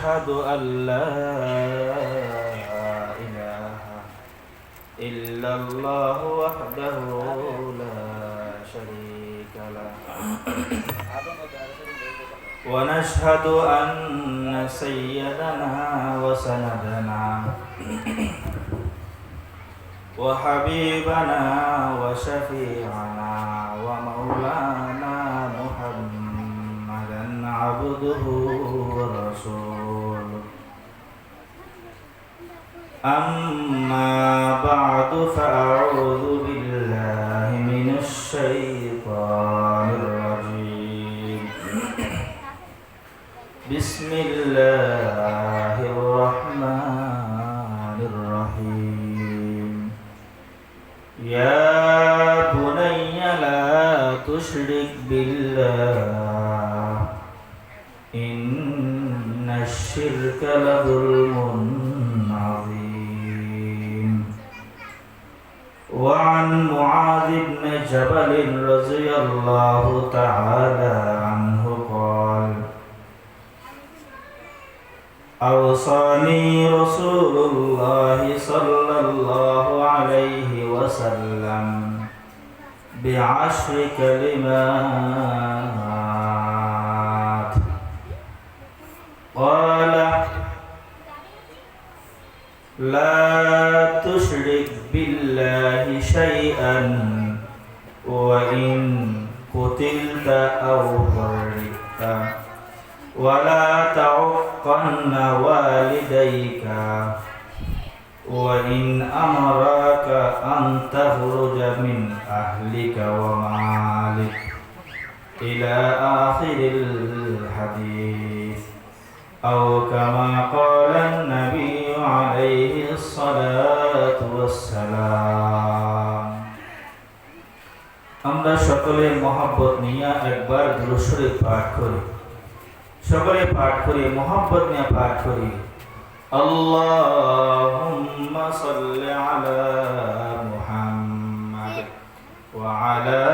ونشهد أن لا إله إلا الله وحده لا شريك له. ونشهد أن سيدنا وسندنا وحبيبنا وشفيعنا ومولانا محمدا عبده أما بعد فأعوذ جبل رضي الله تعالى عنه قال أوصاني رسول الله صلى الله عليه وسلم بعشر كلمات. قال لا تشرك بالله شيئا. وإن قتلت أو حرقت ولا تعقن والديك. وإن أمرك أن تخرج من أهلك ومالك إلى آخر الحديث. أو كما قال النبي عليه الصلاة والسلام. আমরা সকলে মহাব্বত নিয়ে একবার দুরুশরী পাঠ করি। সকলে পাঠ করি মোহাম্মদ নিয়ে পাঠ করি। আল্লাহুম্মা সাল্লি আলা মুহাম্মাদ ওয়া আলা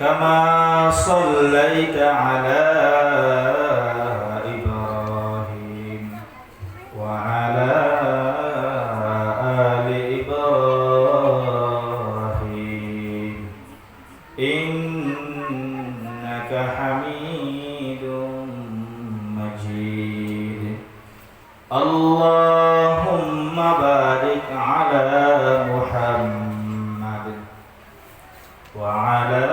কামা সাল্লাইতা আলা محمد وعلى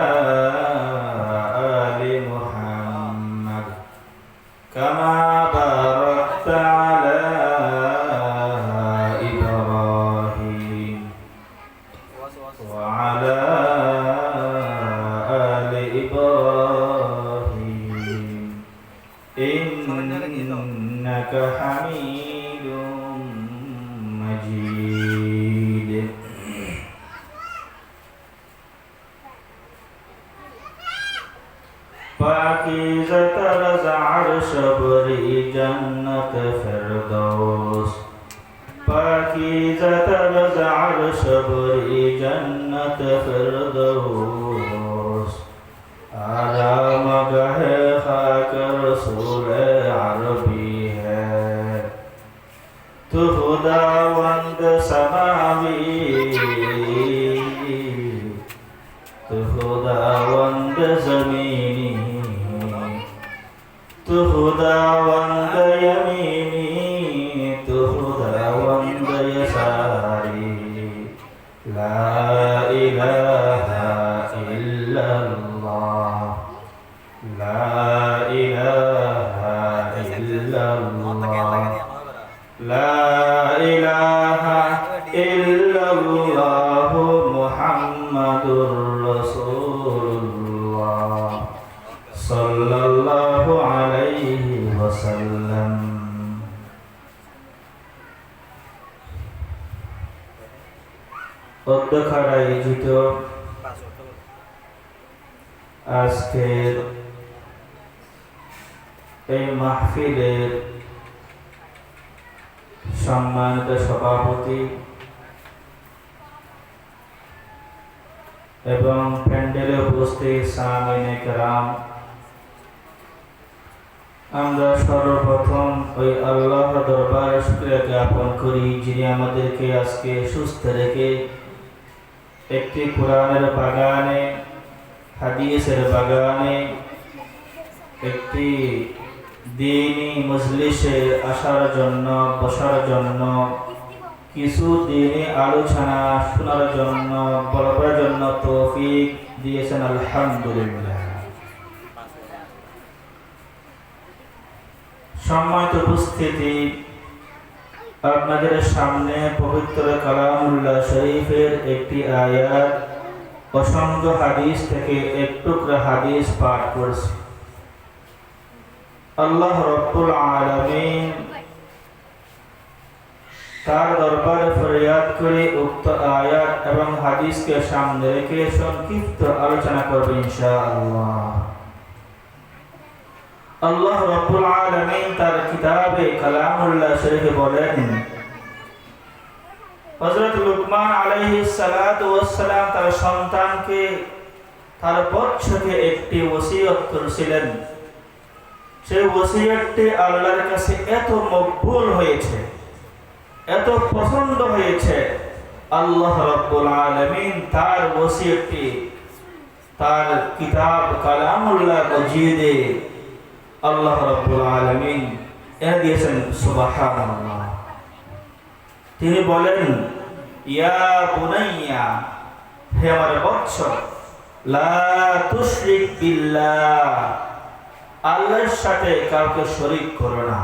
জান্নাত অধ্যক্ষার আয়োজিত আজকের এই মাহফিলের সম্মানিত সভাপতি এবং প্যান্ডেলে উপস্থিত সামিনে কেরাম, আমরা সর্বপ্রথম ওই আল্লাহ দরবারে শুক্রিয়া জ্ঞাপন করি যিনি আমাদেরকে আজকে সুস্থ রেখে একটি কোরআনের বাগানে, হাদিসের বাগানে, একটি দিনই মজলিসে আসার জন্য, বসার জন্য, কিছু দিনই আলোচনা শোনার জন্য বলবার জন্য তৌফিক দিয়েছেন, আলহামদুলিল্লাহ। সম্মানিত উপস্থিতি আপনাদের সামনে পবিত্র কালামুল্লাহ শরীফের একটি আয়াত, অসংখ্য হাদিস থেকে এক হাদিস পাঠ করছি। আল্লাহ রব্বুল আলামিন তার দরবারে ফরিয়াদ করে উক্ত আয়াত এবং হাদিসকে সামনে রেখে সংক্ষিপ্ত আলোচনা করবে ইনশাআল্লাহ। আল্লাহ রব্বুল আলামিন তার কিতাবে কালামুল্লাহ শরীফে বলেন, হযরত লুকমান আলাইহিস সালাতু ওয়াস সালাম তার সন্তানকে তার বৎসকে একটি ওসিয়ত করেছিলেন। সেই ওসিয়তটি আল্লাহর কাছে এত মকবুল হয়েছে, এত পছন্দ হয়েছে, আল্লাহ রাব্বুল আলামিন তার ওসিয়তটি তার কিতাব কালামুল্লাহ মজিদে আল্লাহ রাব্বুল আলামিন এনে দিয়েছেন, সুবহানাল্লাহ। তিনি বলেন, ইয়া বুনাইয়া, হে আমার বৎস, লা তুশরিক বিল্লাহ, আল্লাহর সাথে কাউকে শরীক করো না।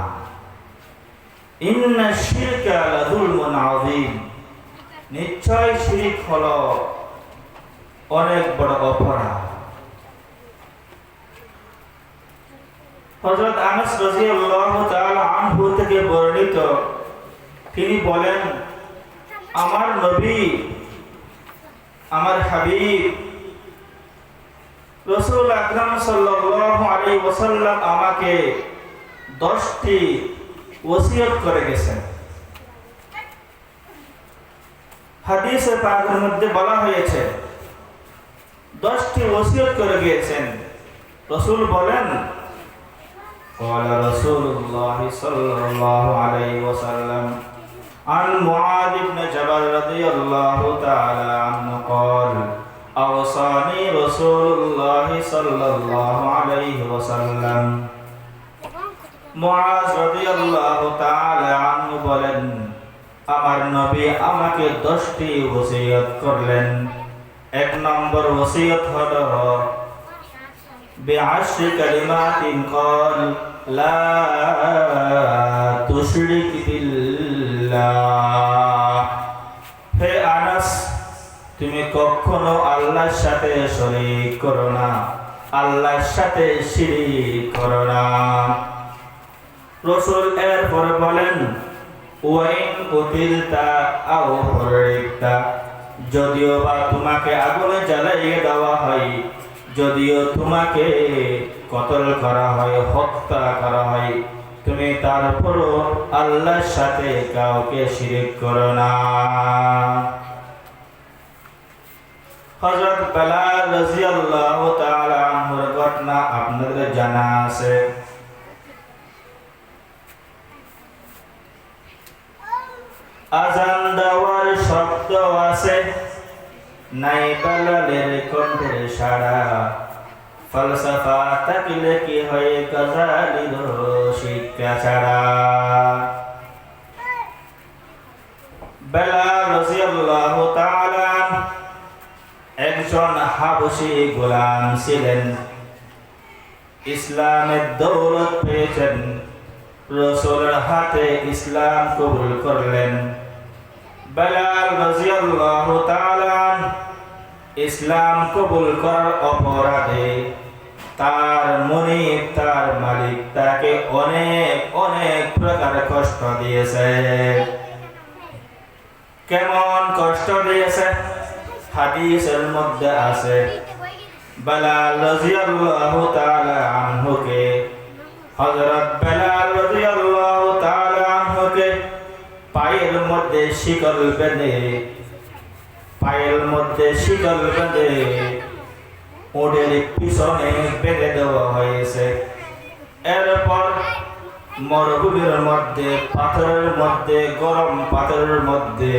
ইন্না শিরকা লাযুলমুন আযীম। নিশ্চয় শিরিক হলো অনেক বড় অপরাধ। হযরত আনাস রাদিয়াল্লাহু তাআলা আনহু থেকে বর্ণিত। তিনি বলেন, আমার নবী, আমার হাবিব, রসুল আকরাম সাল্লাল্লাহু আলাইহি ওয়াসাল্লাম আমাকে দশটি ওসিয়ত করে গেছেন। হাদিসে পাকের মধ্যে বলা হয়েছে, দশটি ওসিয়ত করে গিয়েছেন। রসুল বলেন قال رسول الله صلى الله عليه وسلم عن معاذ بن جبل رضي الله تعالى عنه قال أوصاني رسول الله صلى الله عليه وسلم মুআজ রাদিয়াল্লাহু তাআলা আনহু বলেন আমার নবী আমাকে 10টি ওসিয়ত করলেন এক নম্বর ওসিয়ত হলো بعشر كلمات قال لا تشرك بالله হে আনাস তুমি কখনো আল্লাহর সাথে শরীক করো না আল্লাহর সাথে শিরিক করো না রসুল এরপরে বলেন ওয়াইন উতিলতা আও হরিকতা যদিও বা তোমাকে আগুনে জ্বালাইয়ে দেওয়া হয় যদিও তোমাকে কতল করা হয়, হত্যা করা হয়, তুমি তারপরও আল্লাহর সাথে কাউকে শিরিক করো না। হযরত বেলাল ঘটনা আপনাদের জানা আছে। আজান দেওয়ার শব্দ আছে। নাই বেলালের কণ্ঠের সাড়া। ফলসফা থাকলে কি হয় গজালির শিক্ষা ছাড়া। বেলাল রাদিয়াল্লাহু তাআলা, একজন হাবশী গোলাম ছিলেন। ইসলামের দৌলত পেয়েছেন। রসুলের হাতে ইসলাম কবুল করলেন। বেলাল রাদিয়াল্লাহু তাআলা ইসলাম কবুল করার অপরাধে তার মনিব, তার মালিক তাকে অনেক অনেক প্রকার কষ্ট দিয়েছে। কেমন কষ্ট দিয়েছে? হাদিসের মধ্যে আছে বেলাল রাদিয়াল্লাহু তাআলা আনহুকে হযরত বেলাল রাদিয়াল্লাহু তাআলা আনহুকে পায়ের মধ্যে শিকল বেঁধে, পায়ের মধ্যে শিকল বেঁধে ওদের পিছনে বেঁধে দেওয়া হয়েছে। এরপর মরুভূমির মধ্যে, পাথরের মধ্যে, গরম পাথরের মধ্যে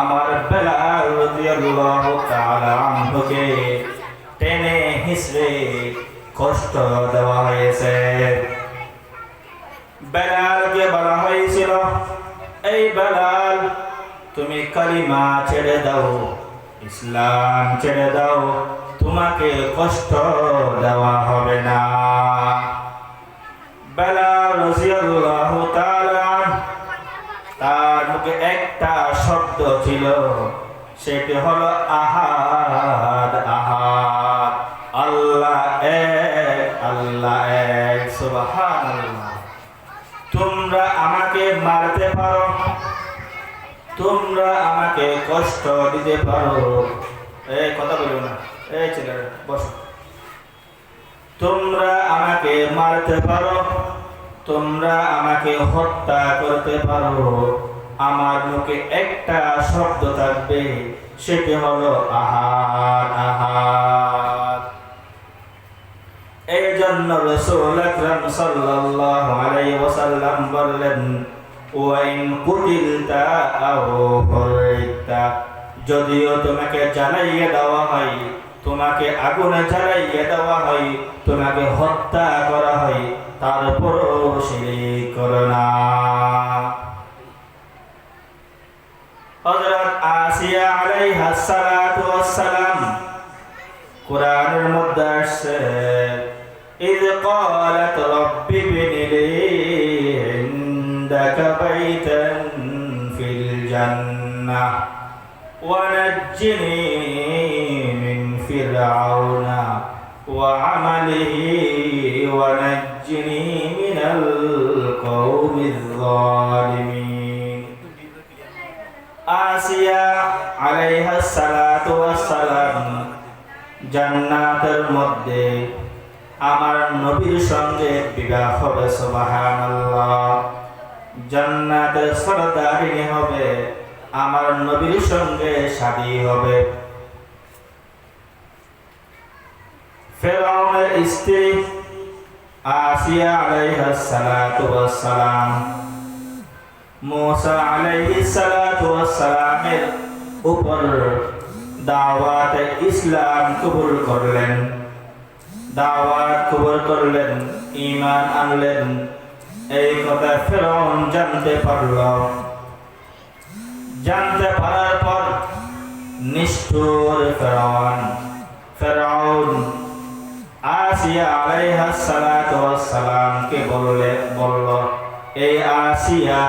আমার বেলাল টেনে হিসড়ে কষ্ট দেওয়া হয়েছে। বেলালকে বলা হয়েছিল এই বেলাল, তুমি কালিমা ছেড়ে দাও, ইসলাম ছেড়ে দাও, তোমাকে কষ্ট দেওয়া হবে না। বেলাল তার মুখে একটা শব্দ ছিল, সেটি হলো আহাদ তোমরা আমাকে কষ্ট দিতে পারো। এই কথা বলব না। এই ছেলেরা, বসো। তোমরা আমাকে মারতে পারো। তোমরা আমাকে হত্যা করতে পারো। আমার মুখে একটা শব্দ থাকবে, সেটি হলো আহার আহার। এই জন্য রসুল আকরাম সাল্লাল্লাহু আলাইহি ওয়াসাল্লাম বললেন ওয়াইন কুতিলতা আও হরিতা যদিও তোমাকে জ্বালাইয়া দেওয়া হয়, তোমাকে আগুনে জ্বালাইয়া দেওয়া হয়, তোমাকে হত্যা করা হয়, তারপরও শিরিক করো না। আসিয়া আলাইহা সালাতু ওয়াসসালাম কোরআনের মধ্যে আসছে عندك بيتا في الجنة ونجني من فرعون وعمله ونجني من القوم الظالمين আসিয়া আলাইহা সালাতু ওয়াসসালাম জান্নাতের মধ্যে আমার নবীর সঙ্গে বিবাহ হবে সুবহানাল্লাহ জান্নাতের হবে, আমার নবীর সঙ্গে হবে। ফেরাউনের স্ত্রী আসিয়া উপর দাওয়াত ইসলাম কবুল করলেন। দাওয়াত কবুল করলেন, ঈমান আনলেন। এই কথা ফেরাউন জানতে পারল। জানতে পারার পর নিষ্ঠুর ফেরাউন ফেরাউন আসিয়া আলাইহা বললে, বলল এই আসিয়া,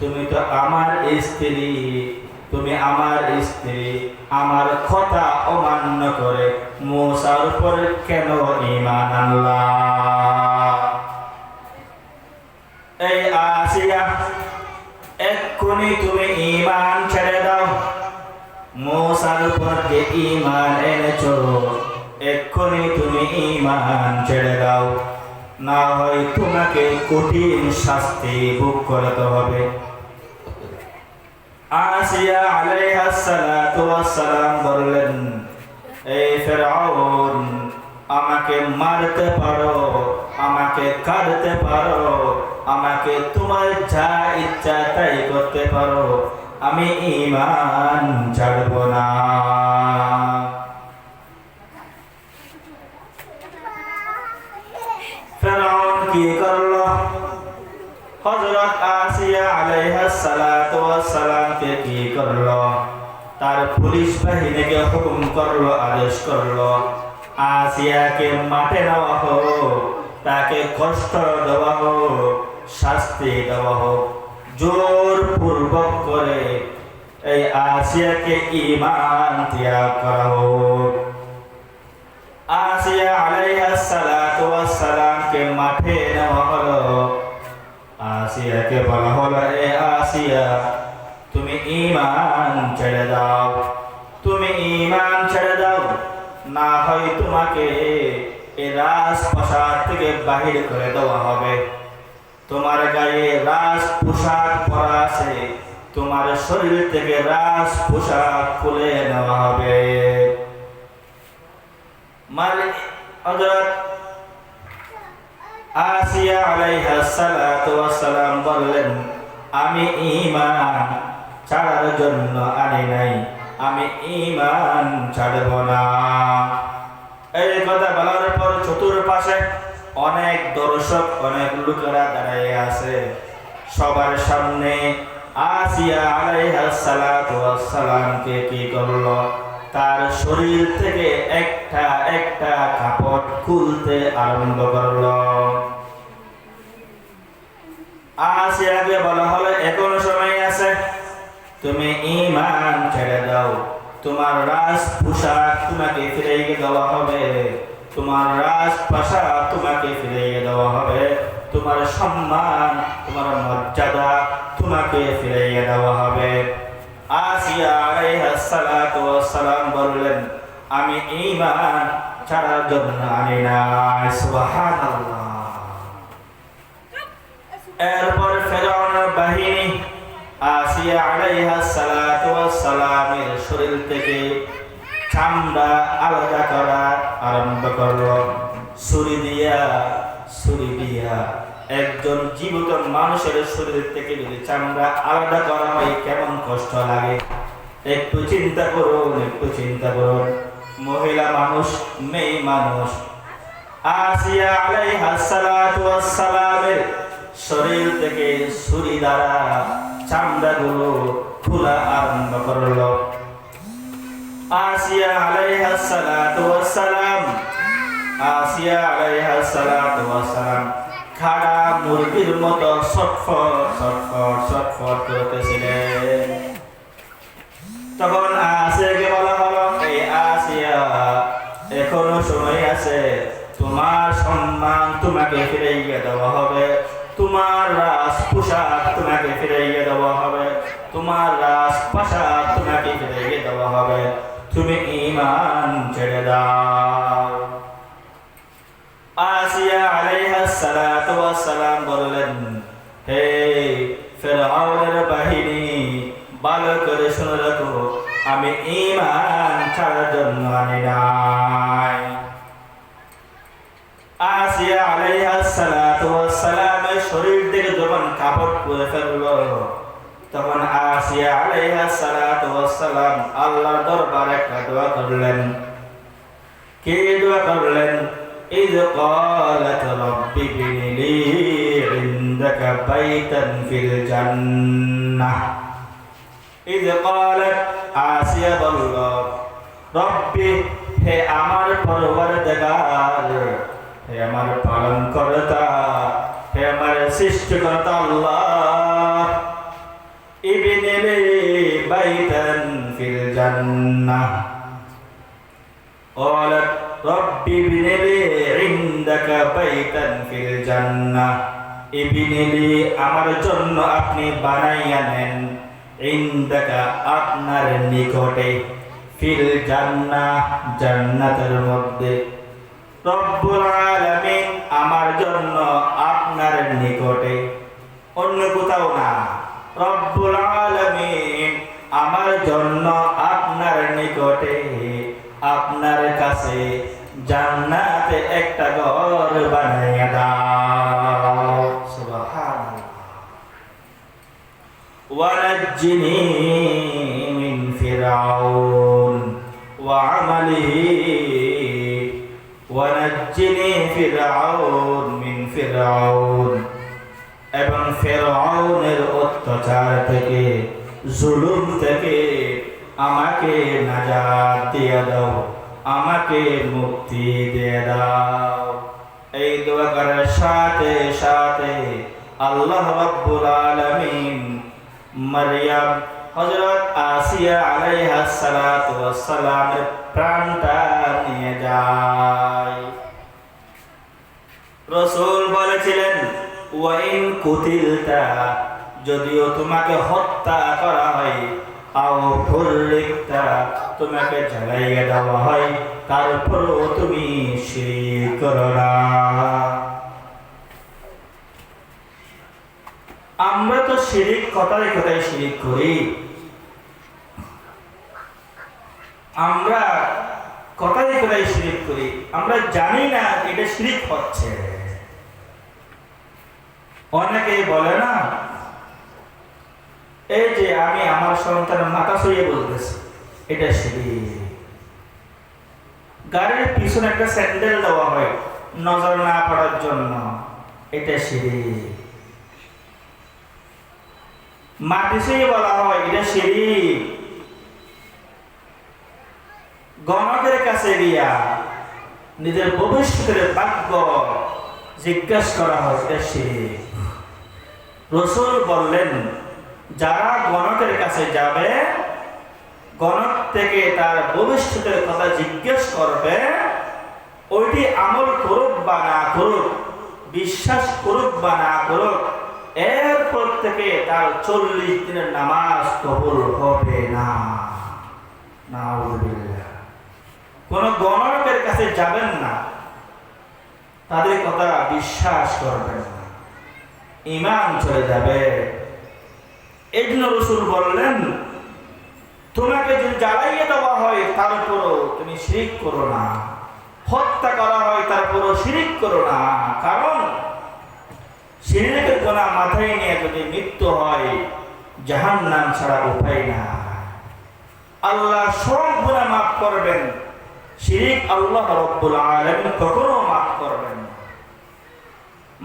তুমি তো আমার স্ত্রী, তুমি আমার স্ত্রী, আমার কথা অমান্য করে মূসার উপর কেন ঈমান আনলা? ঈমান এনেছো এক্ষুনি তুমি ঈমান ছেড়ে দাও। না হয় তোমাকে কঠিন শাস্তি ভোগ করতে হবে। আসিয়া আলাইহাস সালাতু ওয়াসসালাম বললেন এই ফেরাউন, আমাকে মারতে পারো, আমাকে কাটতে পারো, আমাকে তোমার যা ইচ্ছা তাই করতে পারো। আমি ইমান ছাড়ব না। ফেরাউন কি করল? হযরত আসিয়া আলাইহিস সালাতু ওয়াস সালামকে কি করল? তার পুলিশ বাহিনীকে হুকুম করল, আদেশ করল, আসিয়াকে মাঠে নেওয়া হোক, তাকে কষ্ট দেওয়া হোক, শাস্তি দেওয়া হোক। জোর পূর্বক করে এই আসিয়াকে ইমান ত্যাগ করা। হোক আসিয়া আলাইহিস সালাতু ওয়াস সালামকে মাঠে নেওয়া হলো। আসিয়াকে বলা হলো, এ আসিয়া, তুমি ইমান ছেড়ে দাও। তুমি ইমান ছেড়ে দাও। না হয় তোমাকে এ রাজপ্রাসাদ থেকে বাহির করে দেওয়া হবে। তোমার গায়ে রাজ পোশাক পরা আছে। তোমার শরীর থেকে রাজ পোশাক খুলে নেওয়া হবে। মালিক হযরত আসিয়া আলাইহা সালাতু ওয়াসসালাম বললেন, আমি ঈমান ছাড়ার জন্য আনি নাই। আমি ঈমান ছাড়ব না। এই কথা বলার পর চতুর্পাশে অনেক দর্শক, অনেক লোকেরা দাঁড়িয়ে আছে। সবার সামনে আসিয়া আলাইহা কি করল? তার শরীর থেকে একটা একটা কাপড় খুলতে আরম্ভ করল। আসিয়াকে বলা হলো, এখনও সময় আছে। তুমি ইমান ছেড়ে দাও। তোমার রাজ পোশাক তোমাকে ফিরিয়ে দেওয়া হবে। তোমার রাজ প্রাসাদ তোমাকে ফিরিয়ে দেওয়া হবে। তোমার সম্মান, তোমার মর্যাদা তোমাকে ফিরিয়ে দেওয়া হবে। আসিয়া বললেন, আমি ঈমান ছাড়ার জন্য আনি না এরপর ফেরাউনের বাহিনী আসিয়া ওয়াস সালামের শরীর থেকে চামড়া আলাদা করা আরম্ভ করল। ছুরি দিয়া ছুরি দিয়া। একজন জীবিত মানুষের শরীর থেকে যদি চামড়া আলাদা করা হয়, কেমন কষ্ট লাগে? একটু চিন্তা করুন, একটু চিন্তা করুন। মহিলা মানুষ, মেয়ে মানুষ। আসিয়া আলাইহিস সালাতু ওয়াস সালামের শরীর থেকে ছুরি দ্বারা চামড়াগুলো খোলা আরম্ভ করল। আসিয়া আলাইহিস সালাতু ওয়াস সালাম আসিয়া আলাইহিস সালাতু ওয়াস সালাম খাড়া মুরগির মতো ছটফট ছটফট ছটফট করতেছিলেন। তখন আসিয়াকে বলা হলো? এই আসিয়া এখনও সময় আছে। তোমার সম্মান তোমাকে ফিরাইয়ে দেওয়া হবে। তোমার রাজ পোশাক তোমাকে ফিরাইয়ে দেওয়া হবে। তোমার রাজ পোশাক তোমাকে ফিরাইয়ে দেওয়া হবে। তুমি ইমান ছেড়ে দাও। আসিয়া আলাইহাস সালাতু ওয়াস সালাম বললেন, হে ফেরাউনের বাহিনী, ভালো করে শুনে রাখো, আমি ইমান ছাড়ার জন্য আনি নাই। আসিয়া আলাইহাস সালাতু ওয়াস সালামের শরীর থেকে যখন কাপড় পরে ফেলল তখন আসিয়া আলাইহাস সালাতু ওয়াস সালাম আল্লাহর দরবারে একটা দোয়া করলেন কে দোয়া করলেন إذ قالت رب ابن لي عندك بيتا في الجنة إذ قالت آسيا বলল রব্বি হে আমার পরবর্তীকার হে আমার পালন কর্তা হে আমার সৃষ্টিকর্তা আল্লাহ বাইতান ফিল জান্নাহ قالت رب ابن لي عندك بيتا في الجنة ابن لي আমার জন্য আপনি বানাইয়া নেন ইন্দাকা আপনার নিকটে ফিল জান্নাহ জান্নাতের মধ্যে রব্বুল আলামিন আমার জন্য আপনার নিকটে অন্য কোথাও না রব্বুল আলামিন আমার জন্য আপনার নিকটে, আপনার কাছে জান্নাতে একটা ঘর বানাইয়া দাও। মিন ফিরাউন ওয়া আমালিহি ওয়ানাজ্জিনি ফিরাউন মিন ফিরাউন। এবং ফেরাউনের অত্যাচার থেকে জুলুম থেকে আমাকে নাজাত দিয়ে দাও, আমাকে মুক্তি দিয়ে দাও। এই দোয়া করার সাথে সাথে আল্লাহ রাব্বুল আলামিন মারিয়াম, হযরত আসিয়া আলাইহা সালাতু ওয়াসসালামের প্রাণটা নিয়ে যায়। রসুল বলেছিলেন ওয়াইন কুতিলতা যদিও তোমাকে হত্যা করা হয় তোমাকে জ্বালাইয়া দেওয়া হয় তারপরও তুমি শিরিক আমরা তো শিরিক, কথায় কথায় শিরিক করি। আমরা কথায় কথায় শিরিক করি। আমরা জানি না এটা শিরিক হচ্ছে। অনেকে বলে না এই যে আমি আমার সন্তানের মাথা সইয়ে বলতেছি, এটা শিরিক গাড়ির পিছনে একটা স্যান্ডেল দেওয়া হয়, নজর না পড়ার জন্য, এটা শিরিক মাটি সইয়ে বলা হয়, এটা শিরিক গণকের কাছে গিয়া নিজের ভবিষ্যতের ভাগ্য জিজ্ঞাসা করা হয়, এটা শিরিক রসুল বললেন যারা গণকের কাছে যাবে, গণক থেকে তার ভবিষ্যতের কথা জিজ্ঞেস করবে, ওইটি আমল করুক বা না করুক, বিশ্বাস করুক বা না করুক, এরপর থেকে তার চল্লিশ দিনের নামাজ কবুল হবে না। কোন গণকের কাছে যাবেন না। তাদের কথা বিশ্বাস করবেন না। ইমান চলে যাবে। এই জন্য রসুল বললেন, তোমাকে যদি জ্বালাইয়ে দেওয়া হয়, তারপরও তুমি শিরিক করো না। হত্যা করা হয়, তারপরও শিরিক করো না। কারণ, শিরিকের গোনা মাথায় নিয়ে যদি মৃত্যু হয় জাহান নাম ছাড়া উপায় না আল্লাহ সব গুণা মাফ করবেন। শিরিক আল্লাহ রব্বুল আলামিন কখনো মাফ করবেন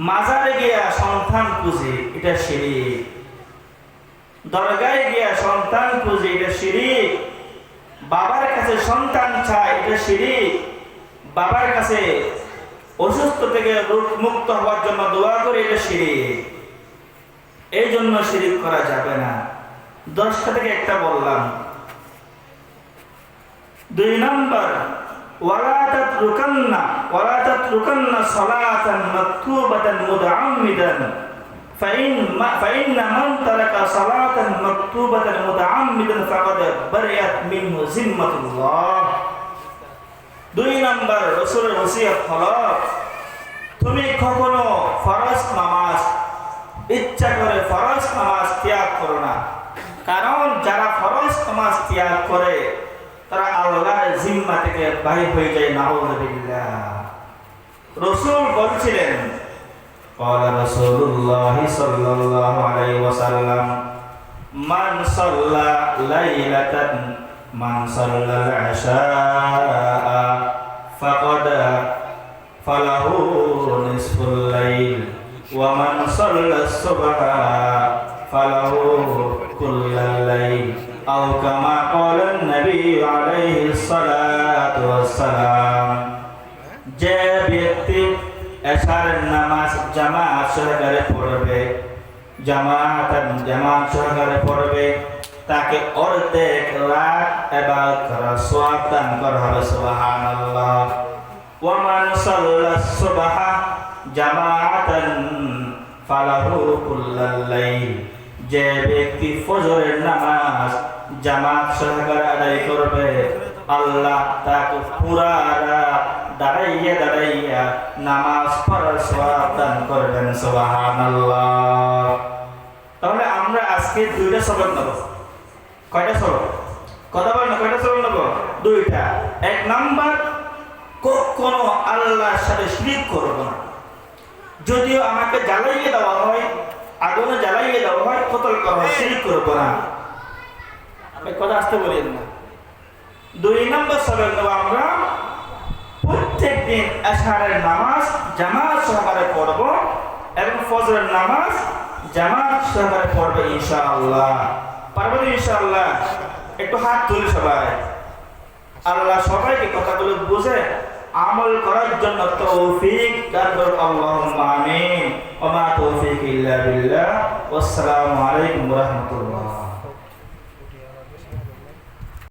মাজারে গিয়া সন্তান খুঁজে, এটা শিরিক। দরগায় গিয়া সন্তান খুঁজে, এটা শিরিক। বাবার কাছে সন্তান চায়, এটা শিরিক। বাবার কাছে অসুস্থ থেকে রোগ মুক্ত হওয়ার জন্য দোয়া করে, এটা শিরিক। এই জন্য শিরিক করা যাবে না। দশটা থেকে একটা বললাম। দুই নম্বর, ওয়ালা তাতরুকান্না ওয়ালা তাতরুকান্না সালাতান মাকতুবাতান মুতাআম্মিদান فإن ما فإن من ترك صلاة مكتوبة متعمدا فقد برئت منه ذمة الله দুই নম্বর রসুলের ওসিয়ত হলো তুমি কখনো ফরজ নামাজ ইচ্ছা করে ফরজ নামাজ ত্যাগ করো না কারণ যারা ফরজ নামাজ ত্যাগ করে তারা আল্লাহর জিম্মা থেকে বাহির হয়ে যায় নাউজুবিল্লাহ রসুল বলছিলেন قال رسول الله صلى الله عليه وسلم من صلى ليلة من صلى العشاء فقد فله نصف الليل ومن صلى الصبح فله كل الليل أو كما قال النبي عليه الصلاة والسلام যে ব্যক্তি এশারের নামাজ জামাত সহকারে পড়বে জামাত জামাত সহকারে পড়বে। তাকে অর্ধেক লাখ এবার করা সোয়াব দান করা হবে, সুবহানাল্লাহ। ওয়ামান সাল্লাস সুবহা জামাতান ফালাহু যে ব্যক্তি ফজরের নামাজ জামাত সহকারে আদায় করবে আল্লাহ তাকে পুরা রাত দাঁড়াইয়া দাঁড়াইয়া নামাজ পড়ার সওয়াব দান করবেন, সুবহানাল্লাহ। তাহলে আমরা আজকে দুইটা সবক নেব। কয়টা সবক কথা বলেন না, কয়টা সবক নেব? দুইটা। এক নাম্বার, কখনো আল্লাহর সাথে শিরিক করব না। যদিও আমাকে জ্বালাইয়ে দেওয়া হয়, আগুনে জ্বালাইয়ে দেওয়া হয়, কতল করা হয়, শিরিক করব না। কথা আসতে বলেন না। দুই নম্বর নেব আমরা প্রত্যেক দিন আশারের নামাজ, জামাত সহকারে পড়ব এবং ফজরের নামাজ, জামাত সহকারে পড়বে ইনশাআল্লাহ। পারবেন ইনশাআল্লাহ? একটু হাত তুলি সবাই। আল্লাহ সবাইকে কথাগুলো বুঝে আমল করার জন্য তৌফিক করুন। আল্লাহুম্মা আমিন। ওয়া মা তৌফিক ইল্লা বিল্লাহ। ওয়াসসালামু আলাইকুম ওয়া রাহমাতুল্লাহ।